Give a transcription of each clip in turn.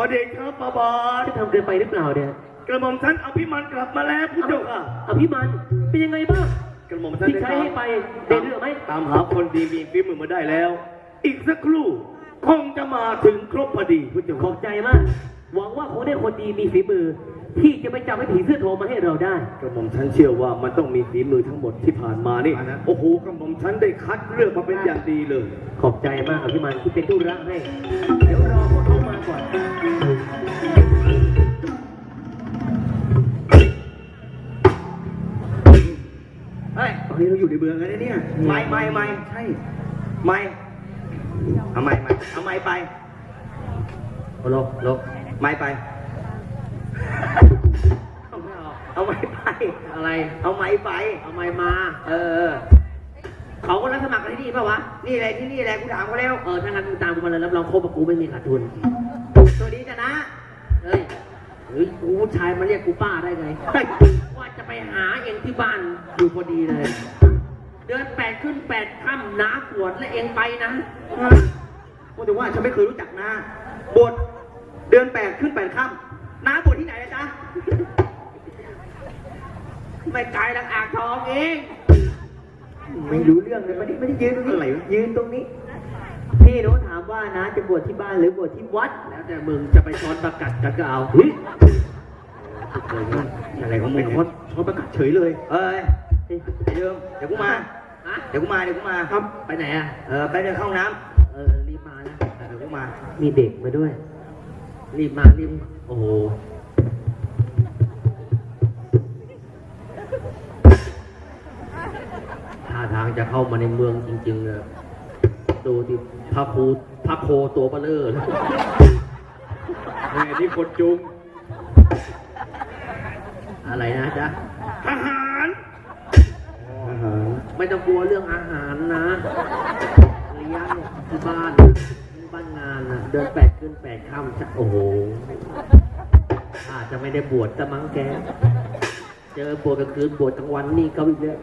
อเดชะบาบาทจะทำเกินไปหรือเปล่าเนี่ยกระหม่อมท่านอภิมันกลับมาแล้วพุทธเจ้าค่ะอภิมันเป็นยังไงบ้างกระหม่อมท่านที่ใช้ให้ไปได้เรื่องไหมตามหาคนดีมีฝีมือมาได้แล้ว อีกสักครู่คงจะมาถึงครบพอดีพุทธเจ้าขอบใจมากหวังว่าคงได้คนดีมีฝีมือ ที่จะไปจับให้ผีเสื้อโทรมาให้เราได้ กระหม่อมท่านเชื่อว่ามันต้องมีฝีมือทั้งหมดที่ผ่านมานี่โอ้โหกระหม่อมท่านได้คัดเลือกมาเป็นอย่างดีเลย ขอบใจมากอภิมันที่เป็นตู้รักให้ เดี๋ยวรอพวกเขามาก่อน ฮ้ยเฮ้ยเราอยู่ในเมืองกันนะเนี่ยไม่ไม่ไม่ใช่ไม่เอาไม่ไม่เอาไม่ไปโอ้โลโลไม่ไป เอาไม่ไป อะไร เอาไม่ไป เอาไม้มา เออ เขาก็รับสมัครกันที่นี่ป่าวะ นี่แหละที่นี่แหละกูถามเขาแล้ว เออ ถ้างั้นมึงตามกูมาเลยรับรองครบกับกูไม่มีขาดทุนสวัสดีจ้ะนะ เฮ้ยเฮ้ยกูผู้ชายมาเรียกกูป้าได้ไงเฮ้ยว่าจะ ไปหาเองที่บ้านอยู่พอดีเลย เดือนแปดขึ้นแปดค่ำน้าปวดและเองไปนะพูดถึงว่าฉันไม่เคยรู้จักนะบทเดือนแปดขึ้นแปดค่ำน้าบทที่ไหนนะจ๊ะไม่ไกลลักอ่างทองเอง ไม่รู้เรื่องเลยไม่ได้ไม่ได้ยืนตรงนี้อะไรวะยืนตรงนี้ พี่หนูถามว่านะจะบวชที่บ้านหรือบวชที่วัด แล้วแต่มึงจะไปช้อนประกัดกันก็เอาเฮ้ยอะไรของมึงเนี่ย เขาประกาศเฉยเลย เอ้ยเดี๋ยวเดี๋ยวกูมา ฮะเดี๋ยวกูมาเดี๋ยวกูมาครับ ไปไหนอะ เออไปเดินเข้าห้องน้เออ รีบมานะำเดี๋ยวกูมา มีเด็กมาด้วย รีบมา รีบ โอ้โห ท่าทางจะเข้ามาในเมืองจริงๆเลยดูที่พระครูพระโคตัวเบลเลอร์เลย นี่ที่คนจุง อะไรนะจ๊ะทหารไม่ต้องกลัวเรื่องอาหารนะเลี้ยงที่บ้านที่บ้านงานนะเดินแปดขึ้นแปดค่ำจะโอ้โหอาจจะไม่ได้บวชแต่มั้งแก เจอบวชกลางคืนบวชกลางวันนี่ก็อีกแล้ว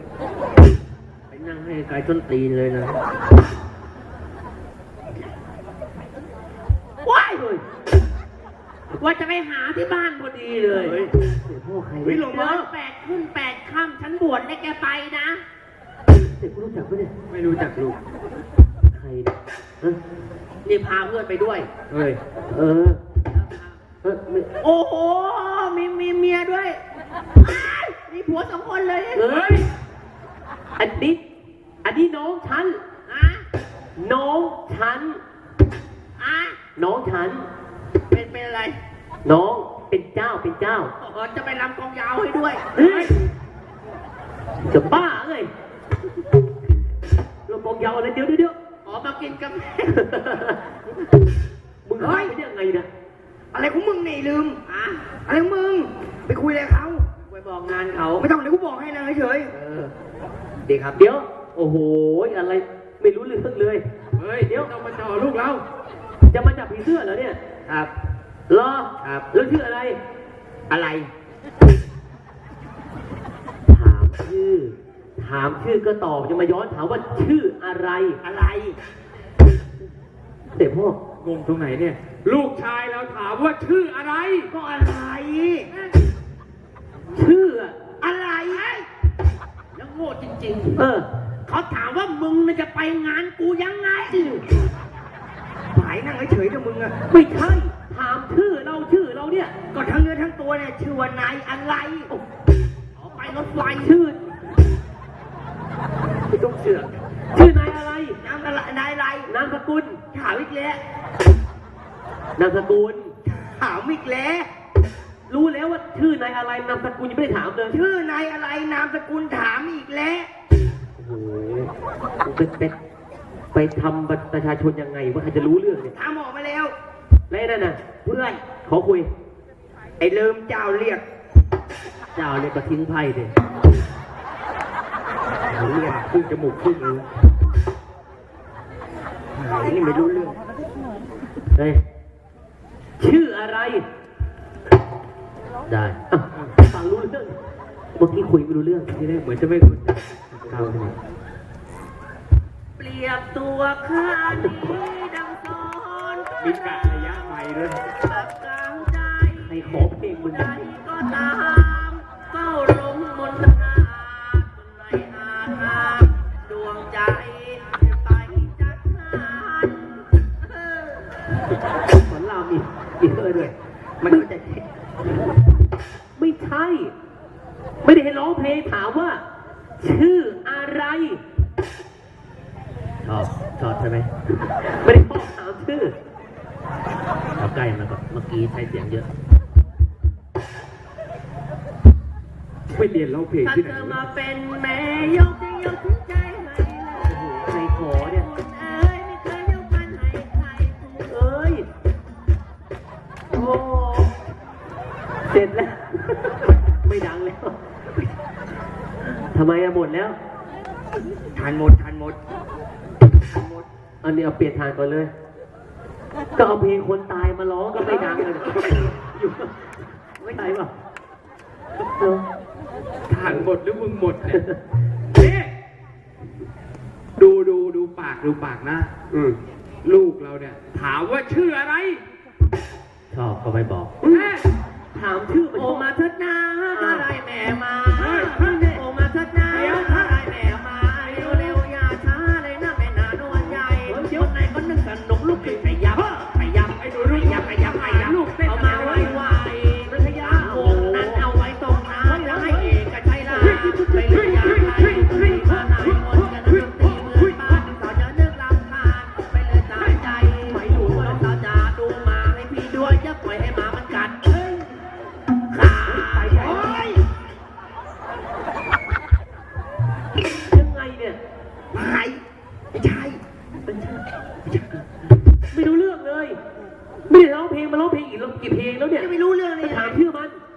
ไปนั่งให้ไกลต้นตีนเลยนะว้ายเลย ว่าจะไปหาที่บ้านพอดีเลยเฮ้ยเดี๋ยวพ่อใครเฮ้ยลงเดืมาอนแปดขึ้นแปดค่ำฉันบวชให้แกไปนะ เด็กกูรู้จักปะเนี่ยไม่รู้จักลูกใครเนี่ยฮะนี่พาเพื่อนไปด้วย เฮ้ยเออเออไม่โอ้โห มีมีเมียด้วยอ้ายมีผัวสองคนเลยเอ้ยอันนี้อันนี้น้องฉัน อะน้องฉัน อะน้องฉัน เป็นเป็นอะไร น้องเป็นเจ้าเป็นเจ้าอ๋อจะไปรำกองยาวให้ด้วยเฮ้ยจะบ้าเอ้ยเรากองยาวอะไรเดี๋ยวเดี๋ยวเดี๋ยวอ๋อมากินกับแม่มึงหายไปได้ยังไงเนี่ยอะไรของมึงนี่ลืมอะอะไรของมึง ไปคุยอะไรกับเขาไปบอกงานเขาไม่ต้องเดี๋ยวกูบอกให้นะเฉยเออดีครับเดี๋ยว โอ้โหอะไรไม่รู้เรื่องเลย เฮ้ยเดี๋ยวต้องมาจ่อลูกเรา จะมาจับผีเสื้อเหรอเนี่ยครับ เหรอครับ แล้วชื่ออะไร อะไร ถามชื่อ ถามชื่อก็ตอบจะมาย้อนถามว่าชื่ออะไร อะไร เด็กพ่อ งงตรงไหนเนี่ย ลูกชายเราถามว่าชื่ออะไร ก็อะไร ชื่ออะอะไรแล้วโง่จริงเออ ๆ เขาถามว่ามึงน่ะจะไปงานกูยังไงหายนั่งเฉยๆเดี๋ยวมึงอะไม่ใช่ ถามชื่อเราชื่อเราเนี่ยก็ทั้งเนื้อทั้งตัวเนี่ยชื่อว่านายอะไรออกไปรถไฟชื่อไม่ต้องเสือกชื่อนายอะไรนามอะไรนายอะไรนามสกุลถามอีกแล้วนามสกุลถามอีกแล้วรู้แล้วว่าชื่อนายอะไรนามสกุลยังไม่ได้ถามเลยชื่อนายอะไรนามสกุลถามอีกแล้วโอ้โหไปไปไปทำบัตรประชาชนยังไงว่าใครจะรู้เรื่องเนี่ยถามออกมาแล้ว แล้วไอ้นั่นน่ะเพื่อนขอคุย ไอ้เลิมเจ้าเรียก เจ้าเนี่ยก็ทิ้งไพ่เด็เรียกครึ่งจมูกครึ่งนิ้วหายนี่ไม่รู้เรื่องเฮ้ยชื่ออะไร ได้อะฟังรู้เรื่องเมื่อกี้คุยไม่รู้เรื่องที่แรกเหมือนจะไม่คุ้นก้าวไปไหน เปรียบตัวข้านี้ดังสอน มีกะ นะให้ขอเพลงมันดังสอนรามอีกอีเออด้วยมันจะไม่ใช่ ไม่ได้ให้ร้องเพลงถามว่า ชื่ออะไร ชอบ ชอบใช่ไหม ไม่ได้บอกถามชื่อ เอาใกล้มาก่อนเมื่อกี้ใช้เสียงเยอะ ไปเรียนร้องเพลงถ้าที่ไหเธนอมาเป็นแม่ยกจะยกถึงใจให้เลย โอ้โหใครขอเนี่ยคุณเอ้ยไม่เคยยกมันให้ใครคุณเอ้ย โอ้เสร็จแล้ว ไม่ดังแล้ว ทำไมอะหมดแล้ว ทานหมดทานหมดทานหมดอันนี้เอาเปลี่ยนทางก่อนเลย ก็เอาเพลงคนตายมาร้องก็ไม่ดังเลยอยู่ไม่ตายเปล่ะทานหมดหรือมึงหมดเนี่ยนี่ดูดูดูปากดูปากนะ อืมลูกเราเนี่ย ถามว่าชื่ออะไรชอบก็ไม่บอกแม่ถามชื่อมันโอมาเถิดนาอะไรแม่มา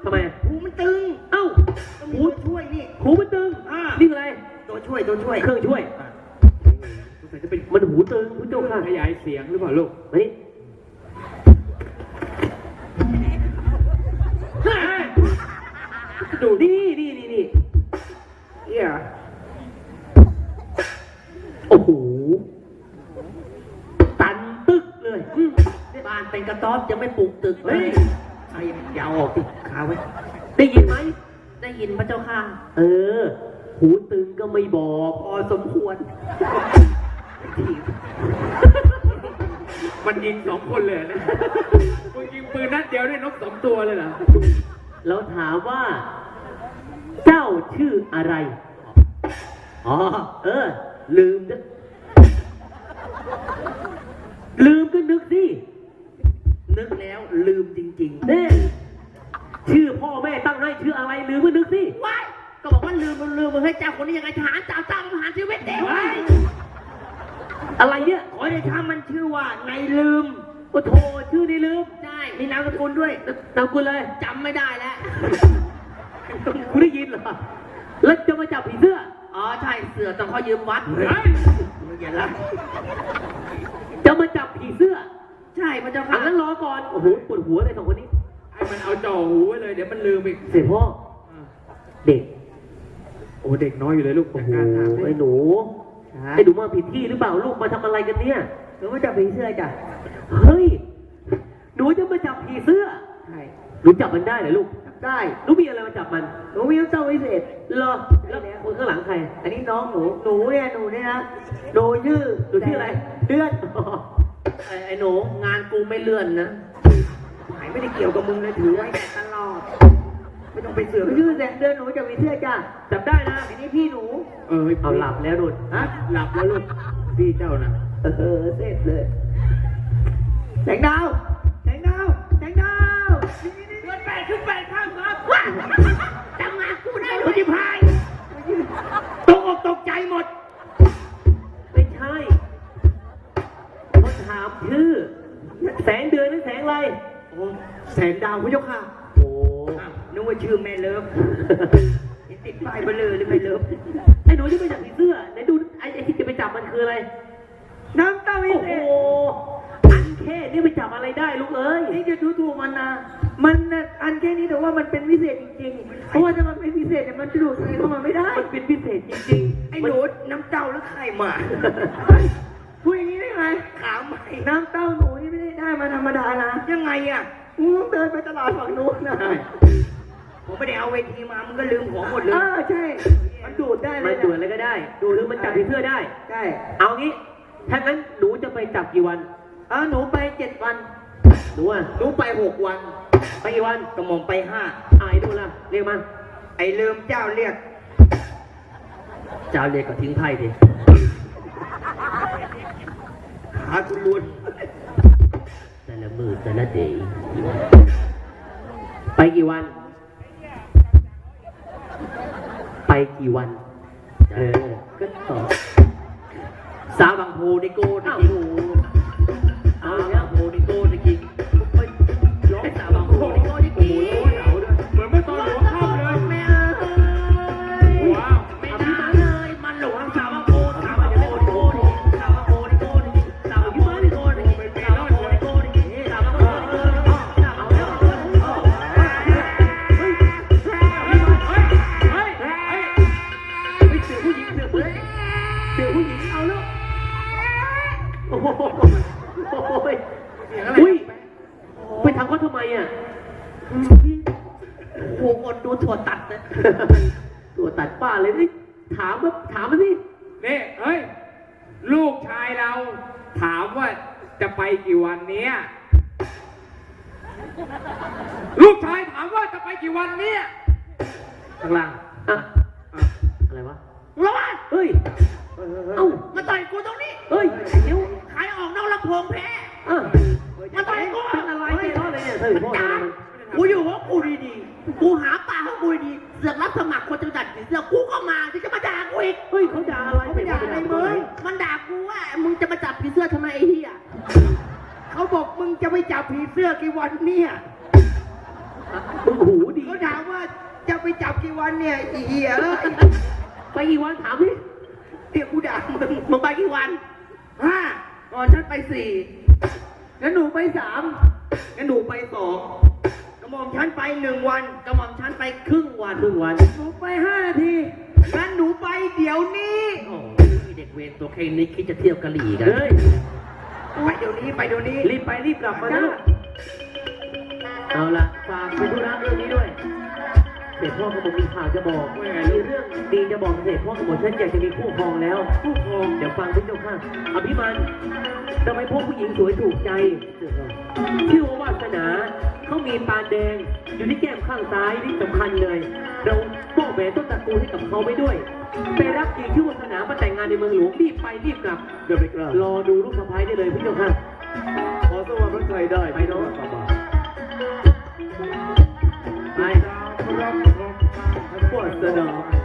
ำไมหูมันตึง เอ้าต้องหูมีตัวช่วยนี่ หูมันตึงอ่านี่คืออะไร ตัวช่วยตัวช่วยเครื่องช่วยสงสัยจะเป็นมันหูตึงคุณเจ้าค่ะขยายเสียงหรือเปล่าลูกมานี่เฮ้ยดูนี่นี่นี่นี่เอี่ยโอ้โห ตันตึกเลยอืมบ้านเป็นกระต๊อบยังไม่ปลูกตึกเลเฮ้ย ยไอ้ยาวออกติคาไว้ ได้ยินไหม ได้ยินพระเจ้าค่ะ เออ หูตึงก็ไม่บอกพอสมควร มันยิงสองคนเลยนะมึงยิงปืนนัดเดียวได้นกสองตัวเลยเหรอแล้วถามว่า เจ้าชื่ออะไร อ๋อ เออ ลืมนะลืมก็นึกสิ นึกแล้วลืมจริงเน่ชื่อพ่อแม่ตั้งให้ชื่ออะไรลืมก็นึกสิว้ายก็บอกว่าลืมมันลืมมันให้เจ้าคนนี้ยังไงทหารเจ้าเจ้าทหารชีวิตเด็กอะไรเนี่ยๆขอได้ทำมันชื่อว่าในลืมโอ้โถชื่อนี่ลืม ใช่มีนามสกุลด้วยนามกุลเลยจำไม่ได้แล้วคุณได้ยินเหรอแล้วจะมาจับผีเสื้อ อ๋อใช่เสือต้องเขายืมวัดเฮ้ยอย่าละจะมาจับผีเสื้อ ใช่พระเจ้าอัค่ะนนั้นรอก่อน โอ้โหปวดหัวเลยสองคนนี้ ให้มันเอาจ่อหูไว้เลย เดี๋ยวมันลืมอีกเสร็จพ่อ เด็ก โอ้เด็กน้อยอยู่เลยลูกโอ้จัดโหการถามไอ้หนูไอ้หนูมาผิดที่หรือเปล่าลูกมาทำอะไรกันเนี่ยหรือว่าจะผีเสื้อจ้ะเฮ้ย หนูจะมาจับผีเสื้อ ใช่หนูจับมันได้เหรอลูกจับได้ หนูมีอะไรมาจับมันหนูมีน้ำเต้าวิเศษ เหรอแล้วคนข้างหลังใคร อันนี้น้องหนู หนูเนี่ยหนูเนี่ยนะหนูชื่อหนูชื่ออะไร เดือน ไอ้ไอ้หนูงานกูไม่เลื่อนนะ หายไม่ได้เกี่ยวกับมึงเลยถือไว้แต่ตลอด ไม่ต้องไปเสือกชื่อแสงเดือนหนูจะมีเสื้อจ้ะจับได้นะอันนี้พี่หนู เออเอาหลับแล้วนุ่นฮะหลับแล้วลูกพี่เจ้านะเออเสร็จเลยแสงดาวแสงดาวแสงดาวนี่นี่นี่เดือนแปดขึ้นแปดข้ามครับจำงานกูได้ด้วยจิพายาถามชื่อ แสงเดือนหรือแสงอะไร โอ้แสงดาวพระเจ้าค่ะ โอ้อ้าวนึกว่าชื่อแม่เลิฟเห็นติดป้ายเบลอเลยแม่เลิฟไอ้หนูจะไปจับผีเสื้อไหนดูไอ้ไอ้ที่จะไปจับมันคืออะไร น้ำเต้าวิโอ้เศโห ษอันแค่นี้ไปจับอะไรได้ลูกเอ้ย นี่จะดูถูกมันนะ มันน่ะอันแค่นี้แต่ว่ามันเป็นพิเศษจริงๆ เพราะว่าถ้ามันไม่พิเศษเนี่ยมันจะดูดใครเข้ามาไม่ได้ มันเป็นพิเศษจริงๆ ไอ้มัหนูน้ำเต้าแล้วใครมา พูดอย่างนี้ได้ไง ขาวใหม่ น้ำเต้าหนูนี่ไม่ได้ได้มาธรรมดานะยังไงอะ มึงต้องเดินไปตลาดฝั่งนู้นนะผมไม่ได้เอาเวทีมา มึงก็ลืมของหมดเลยเออใช่ มันดูดได้เลมันยด่วนอะไรก็ได้ ดูหรือมันจับผีเสื้อได้ ใช่เอางี้ถ้างั้นหนูจะไปจับกี่วัน เออหนูไปเจ็ดวัน หนูอะหนูไปหกวัน ไปกี่วันกระหม่อมไปห้าอายดูล่ะ เรียกมาไอ้ลืมเจ้าเรียกเจ้าเรียกก็ทิ้งไพ่ดิหาคุณลวนแต่ละมือแต่ละเดย์ไปกี่วัน ไปกี่วัน เออ ก็ตอบสาวบางโพนี่โก้จอ้าวริงโถั่วตัดนะตัวตัดป้าเลยนี่ถามมาถามมาสินี่เฮ้ย ลูกชายเรา ถามว่าจะไปกี่วันเนี้ยลูกชายถามว่าจะไปกี่วันเนี้ยข้างล่างอะอะไรวะระวังเฮ้ย เอ้ามาต่อยกูตรงนี้ เฮ้ยเดี๋ยวขายออกนอกลำโพงแพ้ จะไปจับกี่วันเนี่ยไอีเหี้ยเอ้ยไปกี่วันถามดิเดี๋ยวกูด่ามึงมึงไปกี่วันห้าก่อนฉันไปสี่งั้นหนูไปสามงั้นหนูไปสองกระหม่อมฉันไปหนึ่งวันกระหม่อมฉันไปครึ่งวันครึ่งวันหนูไปห้านาทีงั้นหนูไปเดี๋ยวนี้โอ้ยเด็กเวรตัวแค่นี้คิดจะเที่ยวกะหรี่กันเฮ้ยไปเดี๋ยวนี้ไปเดี๋ยวนี้รีบไปรีบกลับมานะเอาละฝากคุณธุระเรื่องนี้ด้วย เสด็จพ่อกระบอกมีข่าวจะบอกมีเรื่องดีจะบอกเสด็จพ่อกระบอกฉันอยากจะมีคู่ครองแล้วคู่ครองเดี๋ยวฟังพี่เจ้าค่ะอภิมันจะไปพบผู้หญิงสวยถูกใจ ชื่อว่าวาสนาเขามีปานแดงอยู่ที่แก้มข้างซ้ายที่สำคัญเลย เรามอบแหวนต้นตระกูลให้กับเขาไปด้วย ไปรับจริงชื่อวาสนามาแต่งงานในเมืองหลวงรีบไปรีบกลับ เดี๋ยวไปกราบรอดูลูกสะพ้ายได้เลยพี่เจ้าค่ะ ขอสวัสดิ์พระไทยได้ไปเนาะ วา